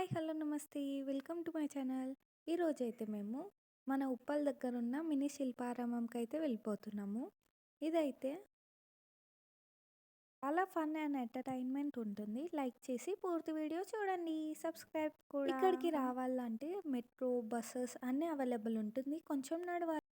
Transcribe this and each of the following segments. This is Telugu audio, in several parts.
హాయ్ హలో నమస్తే. Welcome to my channel. ఈరోజైతే మేము మన ఉప్పల్ దగ్గర ఉన్న మినీ శిల్పారామంకి అయితే వెళ్ళిపోతున్నాము. ఇదైతే చాలా ఫన్ అండ్ ఎంటర్టైన్మెంట్ ఉంటుంది. లైక్ చేసి పూర్తి వీడియో చూడండి. సబ్స్క్రైబ్ కూడా ఇక్కడికి రావాలంటే మెట్రో బస్సెస్ అన్నీ అవైలబుల్ ఉంటుంది. కొంచెం నడవాలి.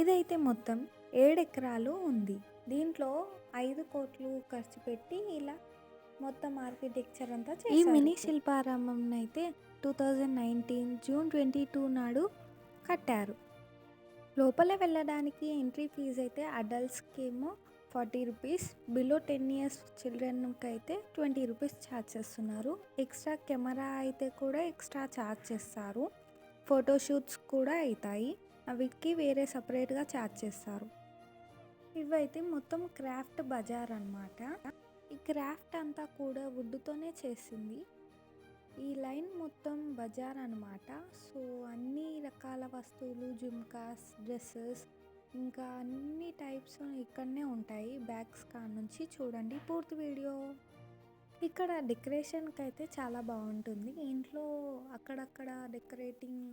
ఇదైతే మొత్తం ఏడు ఎకరాలు ఉంది. దీంట్లో ఐదు కోట్లు ఖర్చు పెట్టి ఇలా మొత్తం ఆర్కిటెక్చర్ అంతా ఈ మినీ శిల్పారామం అయితే two thousand nineteen June twenty two నాడు కట్టారు. లోపల వెళ్ళడానికి ఎంట్రీ ఫీజు అయితే అడల్ట్స్కి ఏమో forty rupees below ten years చిల్డ్రన్కి అయితే ట్వంటీ రూపీస్ ఛార్జ్ చేస్తున్నారు. ఎక్స్ట్రా కెమెరా అయితే కూడా ఎక్స్ట్రా ఛార్జ్ చేస్తారు. ఫోటోషూట్స్ కూడా అవుతాయి అవికి వేరే సపరేట్గా ఛార్జ్ చేస్తారు. ఇవైతే మొత్తం క్రాఫ్ట్ బజార్ అనమాట ఈ క్రాఫ్ట్ అంతా కూడా వుడ్తోనే చేసింది. ఈ లైన్ మొత్తం బజార్ అనమాట సో అన్ని రకాల వస్తువులు జుమ్కాస్ డ్రెస్సెస్ ఇంకా అన్ని టైప్స్ ఇక్కడనే ఉంటాయి. బ్యాగ్స్ కాడ నుంచి చూడండి పూర్తి వీడియో. ఇక్కడ డెకరేషన్కి అయితే చాలా బాగుంటుంది. ఇంట్లో అక్కడక్కడ డెకరేటింగ్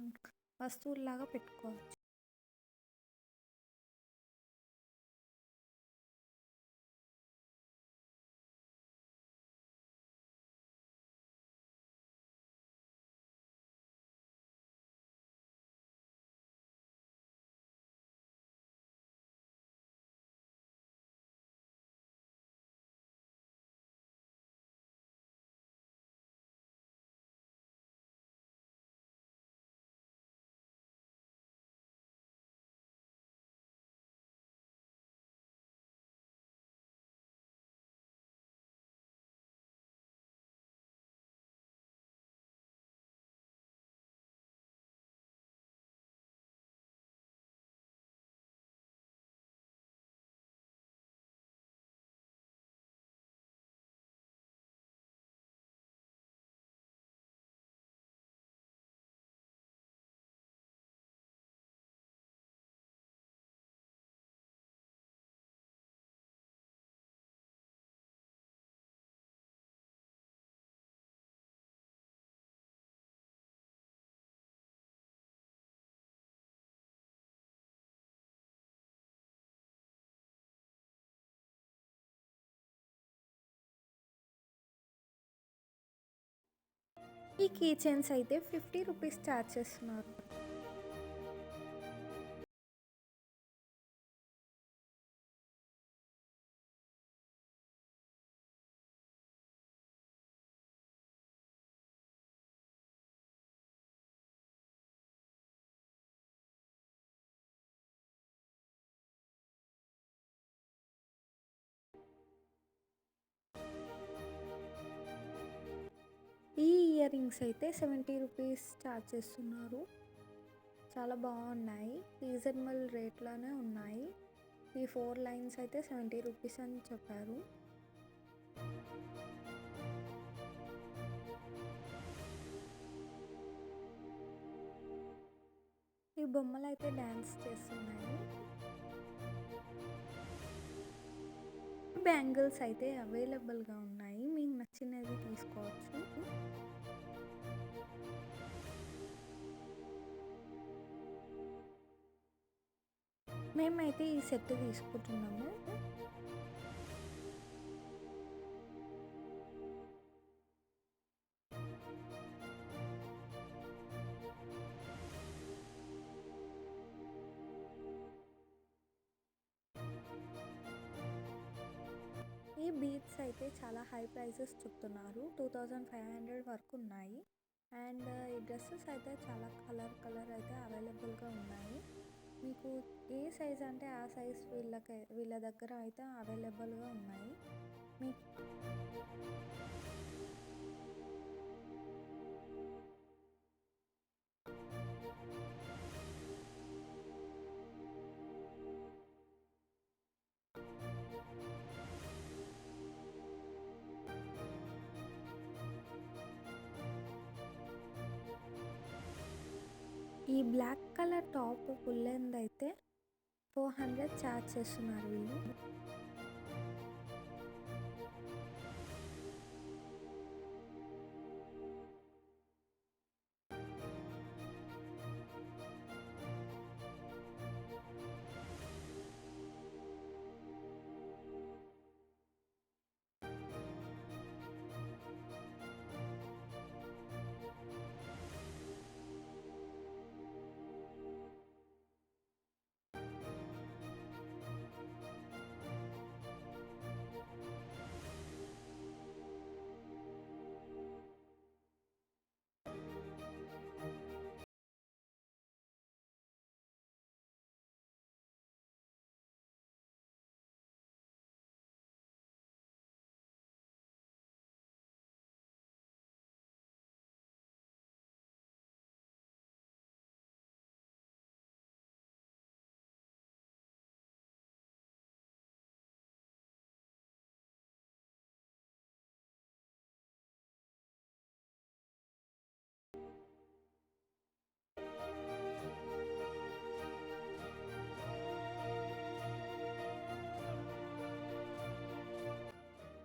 వస్తువుల్లాగా పెట్టుకోవచ్చు. ఈ కీ చైన్స్ అయితే ఫిఫ్టీ రూపీస్ ఛార్జ్ చేస్తున్నారు ఇయర్ రింగ్స్ అయితే సెవెంటీ రూపీస్ ఛార్జ్ చేస్తున్నారు. చాలా బాగున్నాయి. రీజనబుల్ రేట్లోనే ఉన్నాయి. ఈ ఫోర్ లైన్స్ అయితే సెవెంటీ రూపీస్ అని చెప్పారు. ఈ బొమ్మలు అయితే డ్యాన్స్ చేస్తున్నాయి. బ్యాంగిల్స్ అయితే అవైలబుల్గా అయితే ఈ సెట్ తీసుకుంటున్నాము. ఈ బీట్స్ అయితే చాలా హై ప్రైసెస్ చెప్తున్నారు. టూ థౌజండ్ ఫైవ్ హండ్రెడ్ వరకు ఉన్నాయి. అండ్ ఈ డ్రెస్సెస్ అయితే చాలా కలర్ కలర్ అయితే అవైలబుల్గా ఉన్నాయి. మీకు ఏ సైజ్ అంటే ఆ సైజ్ వీళ్ళకి వీళ్ళ దగ్గర అయితే అవైలబుల్గా ఉన్నాయి. మీ ఈ బ్లాక్ కలర్ టాప్ ఫుల్ అయితే ఫోర్ హండ్రెడ్ ఛార్జ్ చేస్తున్నారు వీళ్ళు.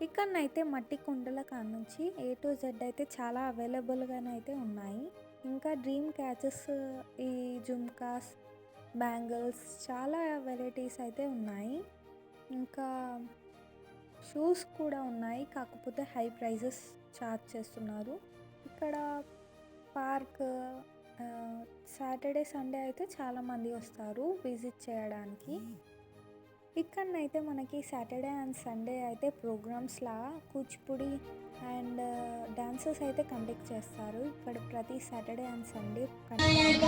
ఇక్కడనైతే మట్టి కుండల కాడ నుంచి ఏ టు జెడ్ అయితే చాలా అవైలబుల్గానైతే ఉన్నాయి. ఇంకా డ్రీమ్ క్యాచెస్ ఈ జుమ్కాస్ బ్యాంగిల్స్ చాలా వెరైటీస్ అయితే ఉన్నాయి. ఇంకా షూస్ కూడా ఉన్నాయి. కాకపోతే హై ప్రైజెస్ ఛార్జ్ చేస్తున్నారు. ఇక్కడ పార్క్ సాటర్డే సండే అయితే చాలామంది వస్తారు విజిట్ చేయడానికి. ఇక్కడనైతే మనకి సాటర్డే అండ్ సండే అయితే ప్రోగ్రామ్స్లా కూచిపూడి అండ్ డాన్సెస్ అయితే కండక్ట్ చేస్తారు. ఇక్కడ ప్రతి Saturday and Sunday conduct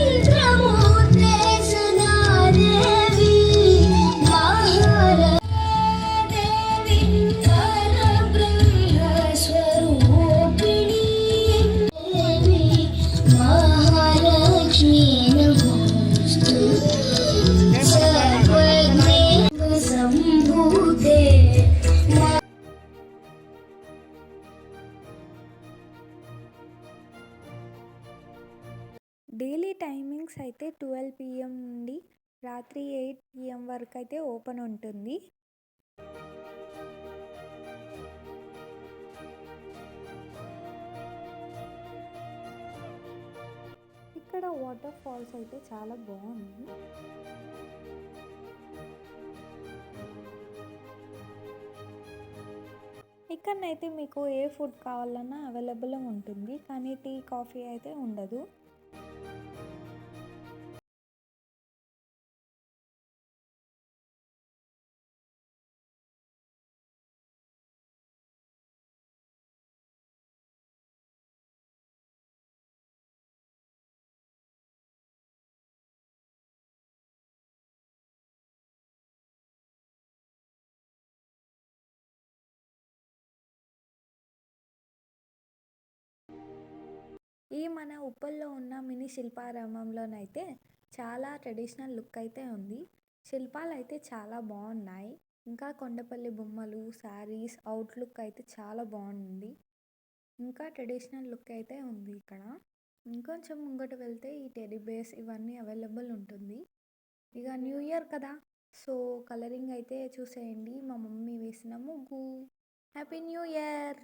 Please timings అయితే ట్వెల్వ్ పిఎం నుండి రాత్రి ఎయిట్ పిఎం వరకు అయితే ఓపెన్ ఉంటుంది. ఇక్కడ వాటర్ ఫాల్స్ అయితే చాలా బాగుంది. ఇక్కడనైతే మీకు ఏ ఫుడ్ కావాలన్నా అవైలబుల్ ఉంటుంది కానీ టీ కాఫీ అయితే ఉండదు. ఈ మన ఉప్పల్లో ఉన్న మినీ శిల్పారామంలోనైతే చాలా ట్రెడిషనల్ లుక్ అయితే ఉంది. శిల్పాలు అయితే చాలా బాగున్నాయి. ఇంకా కొండపల్లి బొమ్మలు శారీస్ అవుట్లుక్ అయితే చాలా బాగుంది. ఇంకా ట్రెడిషనల్ లుక్ అయితే ఉంది ఇక్కడ. ఇంకొంచెం ముంగట వెళ్తే ఈ టెడీ బేస్ ఇవన్నీ అవైలబుల్ ఉంటుంది. ఇక న్యూ ఇయర్ కదా సో కలరింగ్ అయితే చూసేయండి. మా మమ్మీ వేసిన ముగ్గు. Happy new year!